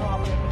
off.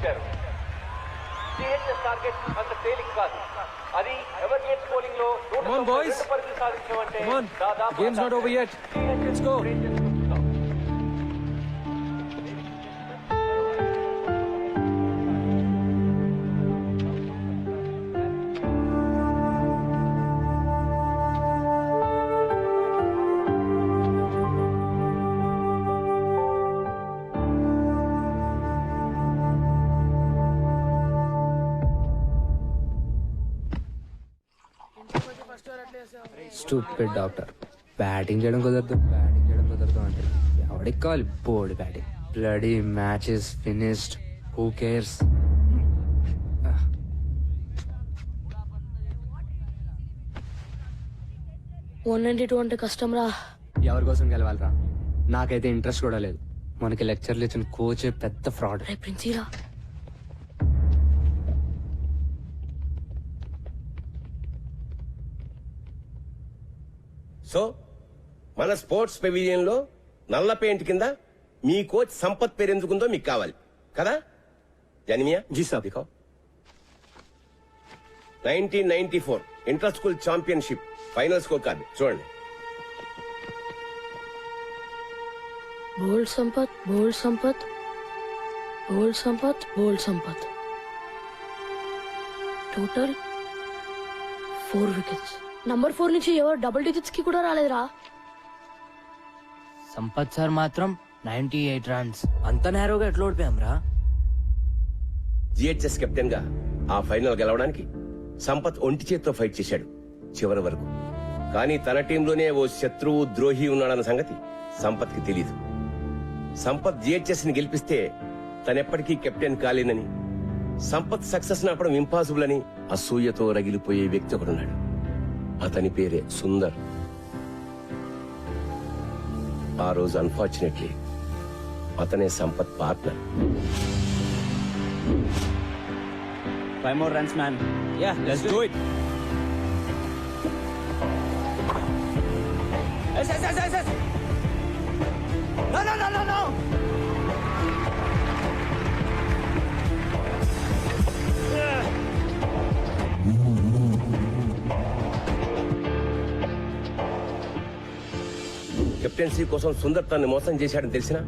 చేశారు. CHS target అంత తేలిక కాదు. అది ఎవర్ గేట్స్ బౌలింగ్లో నూట పరుగులు సాధించడం అంటే. దాదాపు స్టూపిడ్ డాక్టర్ బ్యాటింగ్ చేయడం కుదరదు బ్యాటింగ్ చేయడం కుదరదు అంటే ఎవడికి కావాలి? Board batting bloody matches finished who cares one ninety two అంటే కష్టం రా. ఎవరి కోసం గెలవాలరా? నాకైతే ఇంట్రెస్ట్ కూడా లేదు. మనకి లెక్చర్లు ఇచ్చిన కోచే పెద్ద ఫ్రాడ్ రే సో మన స్పోర్ట్స్ పెవిలియన్లో నల్ల పెయింట్ కింద మీ కోచ్ సంపత్ పేరు ఎందుకుందో మీకు కావాలి. కదా? జనిమియా? జీ సాబ్. దిఖాओ nineteen ninety four inter school championship final score card. చూడండి. Bold Sampath bold Sampath. Bold Sampath bold Sampath. Total four wickets. Number four నుంచి ఎవరు డబుల్ డిజిట్స్కి కూడా రాలేదురా. సంపత్ సార్ మాత్రం నైన్టీ ఎయిట్ రన్స్ అంత నేరోగా ఎట్లా ఓడిపోయాం రా? జిహెచ్ఎస్ కెప్టెన్గా ఆ ఫైనల్ గెలవడానికి సంపత్ ఒంటి చేత్తో ఫైట్ చేశాడు చివరి వరకు. కానీ తన టీంలోనే ఓ శత్రువు ద్రోహి ఉన్నాడన్న సంగతి సంపత్కి తెలీదు. సంపత్ జిహెచ్ఎస్ని గెలిపిస్తే తనెప్పటికీ కెప్టెన్ కాలేనని సంపత్ సక్సెస్ నాపడం ఇంపాసిబుల్ అని అసూయతో రగిలిపోయే వ్యక్తి ఒకడున్నాడు. అతని పేరే సుందర్ ఆ రోజు అన్ఫార్చునేట్లీ అతనే Sampath partner Five more runs, man. Yeah, let's do it. Yes, yes, yes, yes, yes. No, no, no, no, no. Captaincy కోసం సుందర్ తనని మోసం చేశాడని తెలిసినా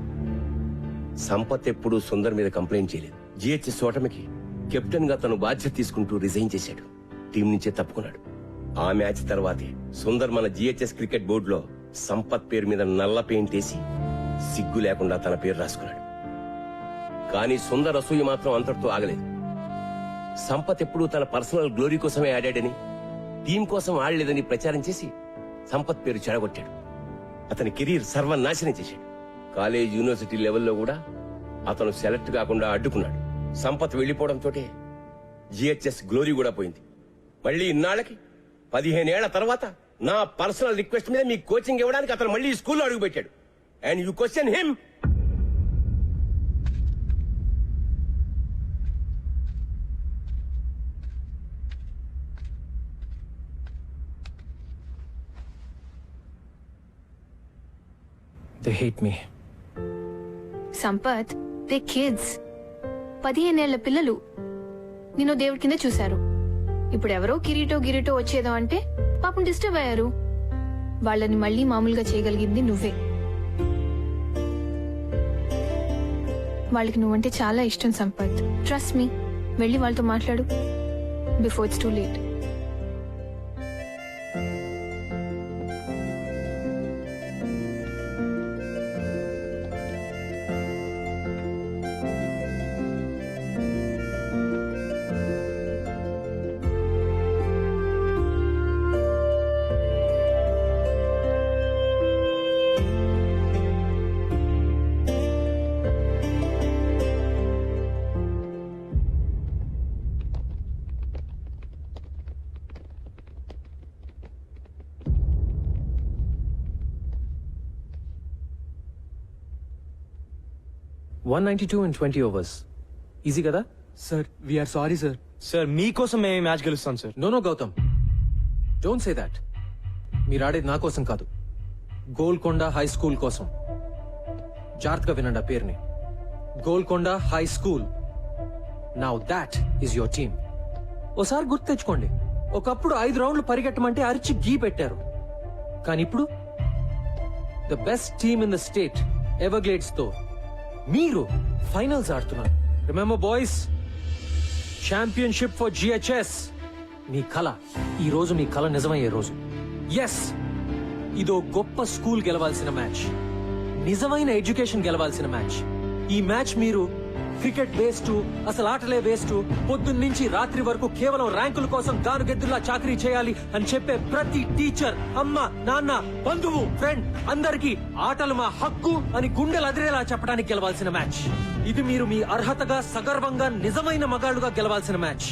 సంపత్ ఎప్పుడూ సుందర్ మీద కంప్లైంట్ చేయలేదు. జిహెచ్ఎస్ ఓటమికి కెప్టెన్గా తను బాధ్యత తీసుకుంటూ రిజైన్ చేశాడు. టీం నుంచే తప్పుకున్నాడు. ఆ మ్యాచ్ తర్వాతే సుందర్ మన జిహెచ్ఎస్ క్రికెట్ బోర్డులో సంపత్ పేరు మీద నల్ల పెయింట్ వేసి సిగ్గు లేకుండా తన పేరు రాసుకున్నాడు. కానీ సుందర్ అసూయ మాత్రం అంతటితో ఆగలేదు. సంపత్ ఎప్పుడూ తన పర్సనల్ గ్లోరీ కోసమే ఆడాడని టీం కోసం ఆడలేదని ప్రచారం చేసి సంపత్ పేరు చెడగొట్టాడు. అతని కెరీర్ సర్వనాశనం చేశాడు. కాలేజ్ యూనివర్సిటీ లెవెల్లో కూడా అతను సెలెక్ట్ కాకుండా అడ్డుకున్నాడు. సంపత్ వెళ్ళిపోవడంతో జిహెచ్ఎస్ గ్లోరీ కూడా పోయింది. మళ్ళీ ఇన్నాళ్ళకి పదిహేనేళ్ళ తర్వాత నా పర్సనల్ రిక్వెస్ట్ మీద మీ కోచింగ్ ఇవ్వడానికి అతను మళ్ళీ ఈ స్కూల్లో అడుగుపెట్టాడు. And you question him They hate me. Sampath they kids పదిహేనేళ్ళ పిల్లలు. నిన్ను దేవుడి కింద చూశారు. ఇప్పుడు ఎవరో కిరీటో గిరీటో వచ్చేదో అంటే పాపం డిస్టర్బ్ అయ్యారు. వాళ్ళని మళ్ళీ మామూలుగా చేయగలిగింది నువ్వే. వాళ్ళకి నువ్వంటే చాలా ఇష్టం సంపత్. ట్రస్ట్ మీ వెళ్ళి వాళ్ళతో మాట్లాడు. Before it's too late one ninety two and twenty overs easy కదా? Sir we're sorry sir sir మీకోసం మేము ఈ మ్యాచ్ గెలుస్తాం sir no no Gautam don't say that మీరు ఆడేది నా కోసం కాదు. గోల్కొండ హై స్కూల్ కోసం. జాగ్రత్తగా వినండి ఆ పేరుని. Golconda high school. Now that is your team ఓసారి గుర్తు తెచ్చుకోండి. ఒకప్పుడు ఐదు రౌండ్లు పరిగెట్టమంటే అరిచి గీ పెట్టారు. కానీ ఇప్పుడు the best team in the state ఎవర్గ్లేడ్స్తో మీరు ఫైనల్స్ ఆడుతున్నారు. Remember boys championship for GHS మీ కళ ఈ రోజు మీ కళ నిజమయ్యే రోజు. ఎస్ ఇదో గొప్ప స్కూల్ గెలవాల్సిన మ్యాచ్ నిజమైన ఎడ్యుకేషన్ గెలవాల్సిన మ్యాచ్ ఈ మ్యాచ్ మీరు క్రికెట్ వేస్ట్ అసలు ఆటలే వేస్ట్. పొద్దున్నుంచి రాత్రి వరకు కేవలం ర్యాంకుల కోసం గానుగెద్దులా చాకరీ చేయాలి అని చెప్పే ప్రతి టీచర్ అమ్మ నాన్న బంధువు ఫ్రెండ్ అందరికీ ఆటలు మా హక్కు అని గుండెలు అదిరేలా చెప్పడానికి గెలవాల్సిన మ్యాచ్. ఇది మీరు మీ అర్హతగా సగర్వంగా నిజమైన మగాళ్ళుగా గెలవాల్సిన మ్యాచ్.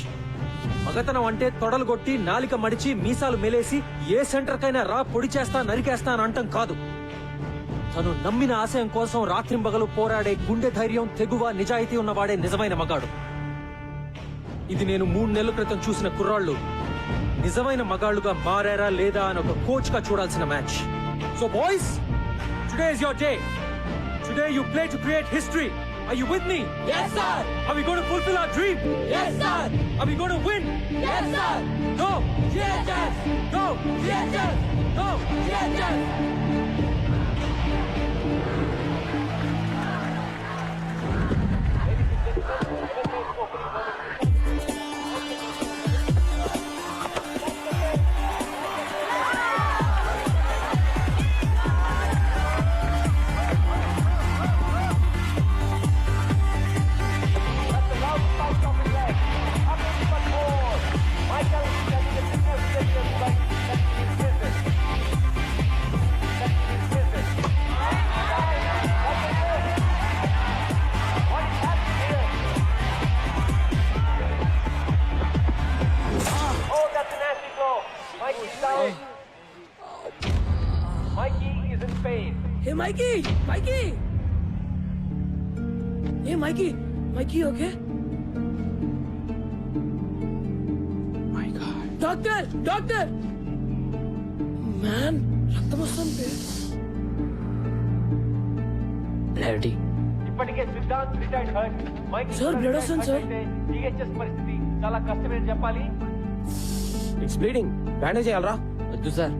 మగతనం అంటే తొడలు కొట్టి నాలిక మడిచి మీసాలు మెలేసి ఏ సెంటర్ కైనా రా పొడి చేస్తా నరికేస్తా అని అంటం కాదు. తను నమ్మిన ఆశయం కోసం రాత్రింబగలు పోరాడే గుండె ధైర్యం తెగువ నిజాయితీ ఉన్నవాడే నిజమైన మగాడు. ఇది నేను మూడు నెలల క్రితం చూసిన కుర్రాళ్ళు. నిజమైన మగాళ్ళుగా మారారా లేదా అని ఒక కోచ్గా చూడాల్సిన match. So boys today is your day today you play to create history are you with me yes sir. Are we going to fulfill our dream? yes sir. Are we going to win? yes sir. No! GHS No! GHS No! GHS That's Mikey Mikey A Mikey Mikey okay doctor doctor man రక్తం వస్తుంది ఇప్పటికే hurt. Mike వస్తుంది, sir. THS పరిస్థితి. చాలా కష్టమని చెప్పాలి? It's bleeding bandage చేయాలరా? వద్దు sir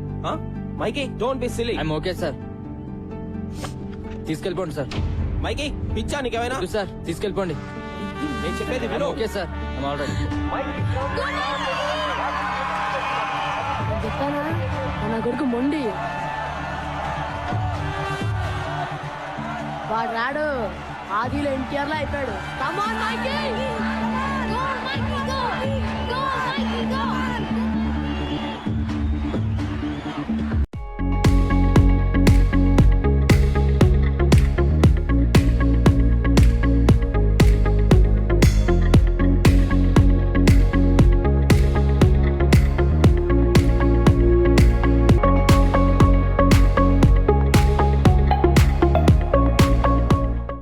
Mikey don't be silly I'm okay sir తీసుకెళ్ళిపోండి sir. Mikey పిచ్చా నీకేమైనా? సార్. తీసుకెళ్ళిపోండి. నేను చెప్పేది విను. ఓకే సార్ ఆల్రెడీ చెప్పానా? నా కొడుకు మొండి. వాడు రాడు. ఆదిలో ఎన్టీఆర్లో అయిపోయాడు. కమాన్ మైకీ